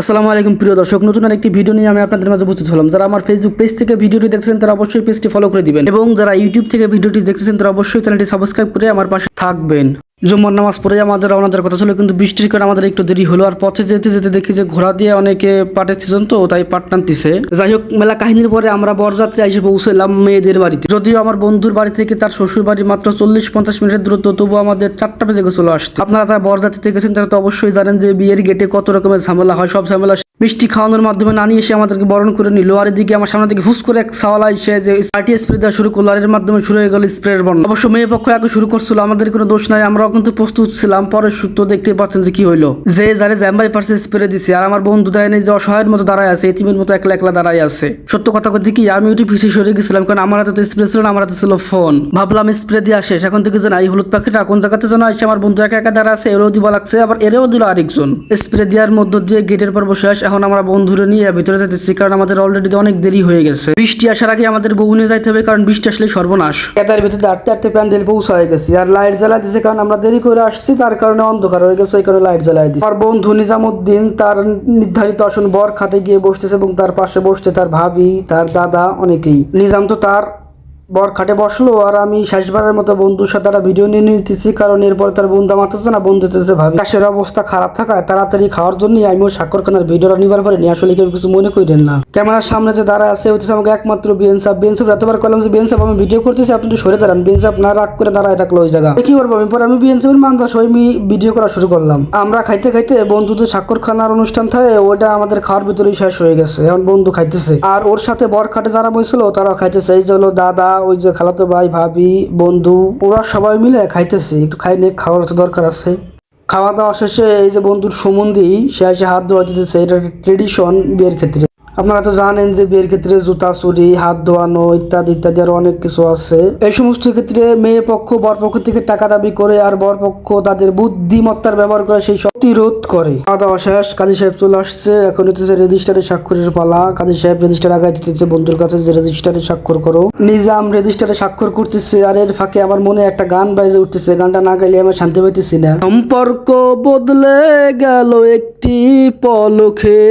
আসসালামু আলাইকুম, প্রিয় দর্শক। নতুন আরেকটি ভিডিও নিয়ে আমি আপনাদের মাঝে উপস্থিত হলাম। যারা আমার ফেসবুক পেজ থেকে ভিডিওটি দেখছেন, তারা অবশ্যই পেজটি ফলো করে দিবেন। এবং যারা ইউটিউব থেকে ভিডিওটি দেখছেন, তারা অবশ্যই চ্যানেলটি সাবস্ক্রাইব করে আমার পাশে থাকবেন। জুম্মার নামাজ পড়ে আমাদের রওনাদের কথা ছিল, কিন্তু বৃষ্টির কারণে আমাদের একটু দেরি হলো আর পথে যেতে যেতে দেখি যে ঘোড়া দিয়ে অনেকে পাটের সিজন তো, তাই পাট টানতেছে। যাই হোক, মেলা কাহিনীর পরে আমরা বরযাত্রী এসে পৌঁছলাম মেয়েদের বাড়িতে। যদিও আমার বন্ধুর বাড়ি থেকে তার শ্বশুর বাড়ি মাত্র চল্লিশ পঞ্চাশ মিনিটের দূরত্ব তবু আমাদের চারটা বেজে চলে আসতো। আপনারা যারা বরযাত্রীতে গেছেন, তারা তো অবশ্যই জানেন যে বিয়ের গেটে কত রকমের ঝামেলা হয়, সব ঝামেলা মিষ্টি খাওয়ানোর মাধ্যমে নানি এসে আমাদেরকে বরণ করে নিল। আর এদিকে আমার সামনে দিকে ফুস করে এক সাওয়ালা এসে যে স্প্রে দেওয়া শুরু করল, আর এর মাধ্যমে শুরু হয়ে গেল স্প্রের বর্ণ অবশ্য মেয়ে পক্ষ আগে শুরু করছিল, আমাদের কোনো দোষ নাই, আমরাও কিন্তু প্রস্তুত ছিলাম, পরে সূত্র দেখতে পাচ্ছেন যে কি হইল। যে যারে জ্যাম্বাই পার্সে স্প্রে দিছে, আর আমার বন্ধু দেয় নেই যে অসহায়ের মতো দাঁড়ায় আছে, এতিমের মতো একলা একলা দাঁড়ায় আছে। সত্য কথা কথা কি, আমি ওটি পিছিয়ে সরে গেছিলাম, কারণ আমার হাতে তো স্প্রে ছিল না, আমার হাতে ছিল ফোন ভাবলাম স্প্রে দিয়ে আসে এখন থেকে না হলুদ পাখিটা কোন জায়গাতে যেন আসে আমার বন্ধু একা একা দাঁড়া আছে, এরও দিবা লাগছে, আবার এরেও দিল আরেকজন। স্প্রে দেওয়ার মধ্য দিয়ে গেটের পর বসে আসে এখন আমরা বন্ধুরে নিয়ে ভিতরে যেতেছি কারণ আমাদের অলরেডি অনেক দেরি হয়ে গেছে। বৃষ্টি আসার আগে আমাদের বউ নিয়ে যাইতে হবে, কারণ বৃষ্টি আসলে সর্বনাশ। এটার ভিতরে আটতে আটতে প্যান্ডেল পৌঁছা হয়ে গেছি, আর লাইট জ্বালা দিয়েছে কারণ আমরা দেরি করে আসছি তার কারণে অন্ধকার হয়ে গেছে ওই কারণে লাইট জ্বালাই দিচ্ছে আর বন্ধু নিজামুদ্দিন তার নির্ধারিত আসন বর খাটে গিয়ে বসতেছে এবং তার পাশে বসছে তার ভাবি, তার দাদা, অনেকেই। নিজাম তো তার বর খাটে বসল আর আমি শেষবারের মতো বন্ধুর সাথে একটা ভিডিও নিয়ে নিতেছি, কারণ এরপর তার বন্ধু মারতেছে না বন্ধু দিতেছে ভাবি। কাশের অবস্থা খারাপ থাকায় তাড়াতাড়ি খাওয়ার জন্য আমি স্বাক্ষর খানার ভিডিওটা নিবার পারিনি, আসলে কেউ কিছু মনে করেন না। ক্যামেরার সামনে যে দাঁড়া আছে হচ্ছে আমাকে একমাত্র বিএনসাপ বিএনসাপ এতবার করলাম যে বিএনসাপ আমি ভিডিও করতেছি, আপনি সরে দাঁড়ান, বিএনসাপ না রাগ করে দাঁড়ায় থাকল ওই জায়গা। কি করব আমি? পরে আমি বিএনসাপের মানদাস হয়ে আমি ভিডিও করা শুরু করলাম। আমরা খাইতে খাইতে বন্ধুদের স্বাক্ষর খানার অনুষ্ঠান থাকে ওটা আমাদের খাওয়ার ভিতরেই শেষ হয়ে গেছে, এখন বন্ধু খাইতেছে। আর ওর সাথে বর খাটে যারা বসছিল তারা খাইতেছে, এই যে হলো দাদা ওই যে খালাতো ভাই, ভাবি, বন্ধু, ওরা সবাই মিলে খাইতেছে। একটু খাই নিয়ে খাওয়ার তো দরকার আছে। খাওয়া দাওয়া শেষে এই যে বন্ধুর সম্বন্ধী সে এসে হাত ধোয়া দিতেছে। এটা ট্রেডিশন বিয়ের ক্ষেত্রে। আপনারা তো জানেন যে বিয়ের ক্ষেত্রে জুতা চুরি, হাত ধোয়ানো ইত্যাদি ইত্যাদি আরও অনেক কিছু আছে। এই সমস্ত ক্ষেত্রে মেয়ে পক্ষ, বর পক্ষ থেকে টাকা দাবি করে, আর বর পক্ষ তাদের বুদ্ধিমত্তার ব্যবহার করে সেই শক্তি রোধ করে। খাওয়া দাওয়া শেষ কাজী সাহেব চলে আসছে। এখন হচ্ছে রেজিস্টারে স্বাক্ষরের পালা। কাজী সাহেব রেজিস্টার আগায় দিতেছে বন্ধুর কাছে যে রেজিস্টারে স্বাক্ষর করো। নিজাম রেজিস্টারে স্বাক্ষর করতেছে আর এর ফাঁকে আমার মনে একটা গান বাজে উঠতেছে। গানটা না গাইলে আমি শান্তি পাইতেছি না। সম্পর্ক বদলে গেল একটি পলকে।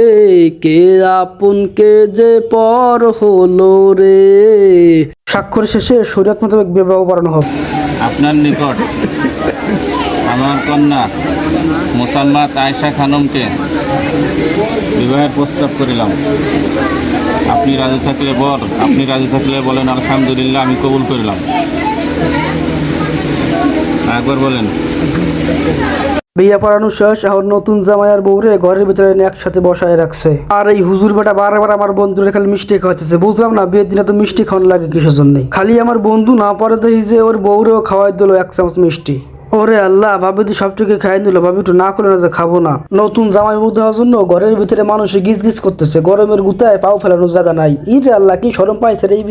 কে আপনকে যে পর হলো রে? স্বাক্ষর শেষে শরীয়ত মোতাবেক বিবাহ করানো হবে। আপনার নিকট আমার কন্যা মোসাম্মাত আয়সা খানমকে বিবাহের প্রস্তাব করিলাম। আপনি রাজি থাকলে বর আপনি রাজি থাকলে বলেন, আলহামদুলিল্লাহ, আমি কবুল করিলাম। একবার বলেন। বিয়ে পড়ানো শেষ, এখন নতুন জামাই আর বউরে ঘরের ভিতরে একসাথে বসায় রাখছে। আর এই হুজুর বেটা বারবার আমার বন্ধুরে খালি মিষ্টি খাওয়াচ্ছে বুঝলাম না, বিয়ের দিনে তো মিষ্টি খাওয়ানো লাগে কিসের জন্য? খালি আমার বন্ধু না পরে দেখি যে ওর বউরেও খাওয়াই দিল এক চামচ মিষ্টি। ওরে আল্লাহ, ভাবি তো সবটুকু খাই দিল ভাবি একটু না করে না যে খাব না। নতুন জামাই বউ দেওয়ার জন্য ঘরের ভিতরে মানুষ গিজ গিজ করতেছে, গরমের গুতায় পাও ফেলানোর জায়গা নাই। ইরে আল্লাহ, কি সরম পাইছে রে এই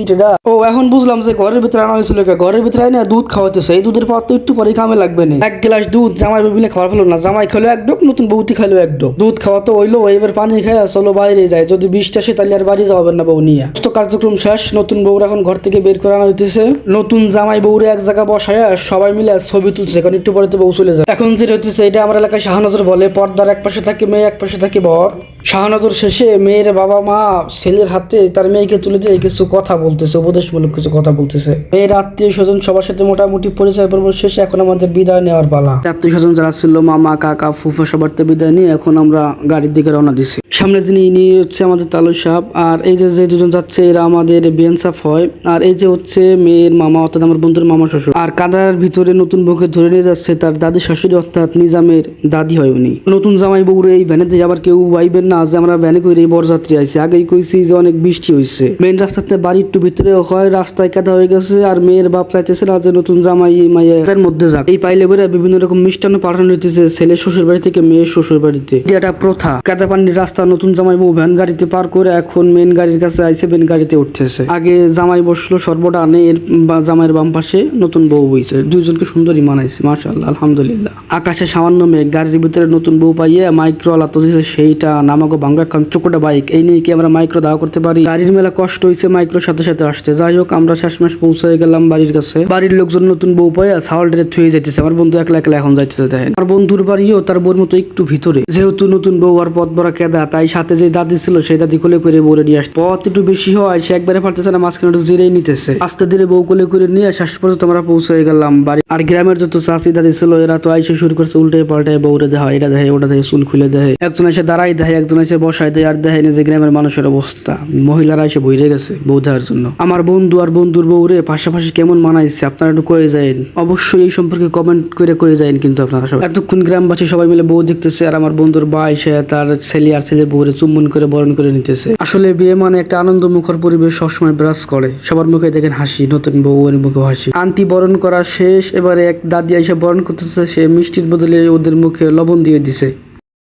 ও, এখন বুঝলাম যে ঘরের ভিতরে আনা হয়েছিল ঘরের ভিতরে আইনা দুধ খাওয়াতেছে এই দুধের পর তো একটু পরে কামে লাগবে না। এক গ্লাস দুধ জামাই বিলে খাওয়া ফেলো না, জামাই খেলো এক ডোক নতুন বউতি খাইলো এক ডোক দুধ খাওয়া তো হইল এবার পানি খায় চলো বাইরে যায়, যদি বৃষ্টি আসে তাহলে আর বাড়ি যাবেন না বউ নিয়ে। তো কার্যক্রম শেষ, নতুন বউরা এখন ঘর থেকে বের করে আনা হইতেছে। নতুন জামাই বউরে এক জায়গা বসায় সবাই মিলে ছবি তুলছে কারণ একটু পরে তো বউ চলে যায় এখন যেটা হচ্ছে এটা আমার এলাকায় শাহনজর বলে, পর্দার এক পাশে থাকে মেয়ে, এক পাশে থাকে বর। শাহনজর শেষে মেয়ের বাবা মা ছেলের হাতে তার মেয়েকে তুলে দিয়ে কিছু কথা বলতেছে, উপদেশমূলক কিছু কথা বলতেছে। মেয়ের আত্মীয় স্বজন সবার সাথে মোটামুটি পরিচয় পর্ব শেষে এখন আমাদের বিদায় নেওয়ার পালা। আত্মীয় স্বজন যারা ছিল, মামা, কাকা, ফুফা, সবার তো বিদায় নিয়ে এখন আমরা গাড়ির দিকে রওনা দিছি। সামনে যিনি, ইনি হচ্ছে আমাদের তালু সাহেব, আর এই যে যে দুজন যাচ্ছে, এরা আমাদের বিয়ান সাফ হয়। আর এই যে হচ্ছে মেয়ের মামা, অর্থাৎ আমার বন্ধুর মামা শ্বশুর। আর কাদার ভিতরে নতুন বউকে ধরে নিয়ে যাচ্ছে তার দাদি শাশুড়ি, অর্থাৎ নিজামের দাদি হয় উনি। নতুন জামাই বউরে এই ভ্যানেতে আবার কেউ বাইবেন না যে আমরা ভ্যানে করে এই বরযাত্রী আইছে। আগেই কইছি যে অনেক বৃষ্টি হয়েছে মেন রাস্তাতে বাড়ির একটু ভিতরে হয়, রাস্তায় কাদা হয়ে গেছে আর মেয়ের বাপ চাইতেছে না যে নতুন জামাই মাইয়ের মধ্যে যাক। এই পাইলে বেড়ে বিভিন্ন রকম মিষ্টান্ন পাঠানো হইতেছে ছেলে শ্বশুর বাড়ি থেকে মেয়ের শ্বশুর বাড়িতে এটা প্রথা। কাদা পানির রাস্তা নতুন জামাই বউ ভ্যান গাড়িতে পার করে এখন মেন গাড়ির কাছে আইসে মেন গাড়িতে উঠতেছে। আগে জামাই বসল সর্বডানে এর বা- জামাইয়ের বাম পাশে নতুন বউ বইছে। দুইজনকে সুন্দরী মানাইছে। মার্শাল্লাহ আলহামদুলিল্লাহ। আকাশে সামান্য মেঘ, গাড়ির ভিতরে নতুন বউ পাইয়ে মাইক্রো আলা তো সেইটা নাম আমাকে ভাঙ্গা খান চোখটা বাইক। এই নিয়ে কি আমরা মাইক্রো দাওয়া করতে পারি? গাড়ির মেলা কষ্ট হয়েছে মাইক্রোর সাথে সাথে আসতে। যাই হোক, আমরা শেষমেশ পৌঁছে গেলাম বাড়ির কাছে। বাড়ির লোকজন নতুন বউ পাইয়া ছাওয়াল ডেরে থুয়ে যাইতেছে। আমার বন্ধু একলা একলা এখন যাইতেছে, দেখেন। আমার বন্ধুর বাড়িও তার বউর মতো একটু ভিতরে। যেহেতু নতুন বউ আর পথ ভরা কেদা, তাই সাথে যে দাদি ছিল, সেই দাদি কোলে করে বউরে নিয়ে আসছে। পথ একটু বেশি হয় সে একবারে পারতেছে না, মাঝখানে একটু জিরেই নিতেছে। আস্তে ধীরে বউ কোলে করে নিয়ে শেষ পর্যন্ত আমরা পৌঁছে গেলাম বাড়ি। আর গ্রামের যত চাষি দাদি ছিল এরা তো আইসে শুরু করছে উল্টে পাল্টায় বউরে দেয় এটা দেয় ওটা দেয় চুল খুলে দেয় একজন এসে দাঁড়াই দেয় একজন এসে বসাই দেয়, আর দেয় যে গ্রামের মানুষের অবস্থা। মহিলারা এসে বইরে গেছে বউ দেওয়ার জন্য। আমার বন্ধু আর বন্ধুর বউরে পাশাপাশি কেমন মানাইছে, আপনারা একটু কয়ে যাইন। অবশ্যই এই সম্পর্কে কমেন্ট করে কয়ে যাইন কিন্তু আপনারা সবাই। এতক্ষণ গ্রামবাসী সবাই মিলে বউ দেখতেছে, আর আমার বন্ধুর বা এসে তার ছেলে আর ছেলে বউরে চুম্বন করে, বরণ করে নিতেছে। আসলে বিয়ে মানে একটা আনন্দ মুখর পরিবেশ সবসময় বিরাজ করে। সবার মুখে দেখেন হাসি, নতুন বউয়ের মুখে হাসি। আন্টি বরণ করা শেষ, এবারে এক দাদি এসে বরণ করতেছে সে মিষ্টির বদলে ওদের মুখে লবণ দিয়ে দিছে।